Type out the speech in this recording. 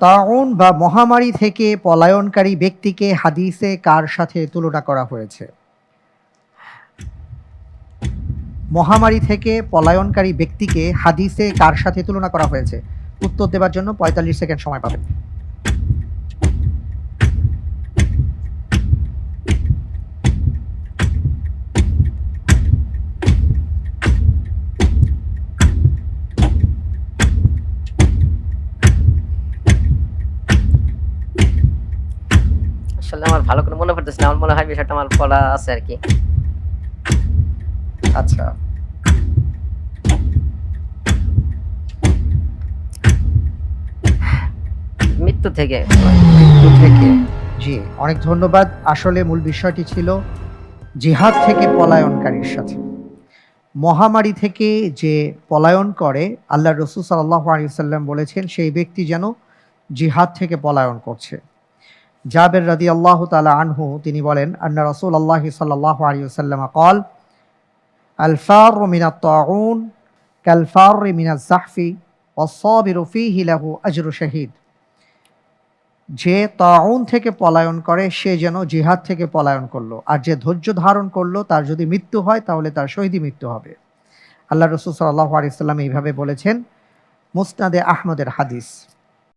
তাউন বা মহামারী থেকে পলায়নকারী ব্যক্তিকে হাদিসে কার সাথে তুলনা করা হয়েছে? মহামারী থেকে পলায়নকারী ব্যক্তিকে হাদিসে কার সাথে তুলনা করা হয়েছে? উত্তর দেওয়ার জন্য পঁয়তাল্লিশ সেকেন্ড সময় পাবেন। আসলে আমার ভালো করে মনে পড়তেছে না আমার মনে হয় বিষয়টা আমার পড়া আছে আর কি। আচ্ছা। মৃত্যু থেকে। মৃত্যু থেকে। জি অনেক ধন্যবাদ। আসলে মূল বিষয়টি ছিল জিহাদ থেকে পলায়নকারীর সাথে। মহামারী থেকে যে পলায়ন করে আল্লাহ রসুল সাল্লাহ আলিয়াল্লাম বলেছেন সেই ব্যক্তি যেন জিহাদ থেকে পলায়ন করছে। জাবের রাদি আল্লাহ তালা আনহু, তিনি বলেন, আন্না রসুল আল্লাহ সাল্লাহ আলিয়াল্লাম কল আলফার মিনা তাউন কালফার মিনা জাহফি ওসবির ফিহি লাহু আজরু শহীদ। যে তাউন থেকে পলায়ন করে, সে যেন জিহাদ থেকে পলায়ন করল। আর যে ধৈর্য ধারণ করল, তার যদি মৃত্যু হয়, তাহলে তার শহীদি মৃত্যু হবে। আল্লাহ রসুল সাল্লাহ আলিয়াল্লাম এইভাবে বলেছেন, মুসনাদে আহমদের হাদিস।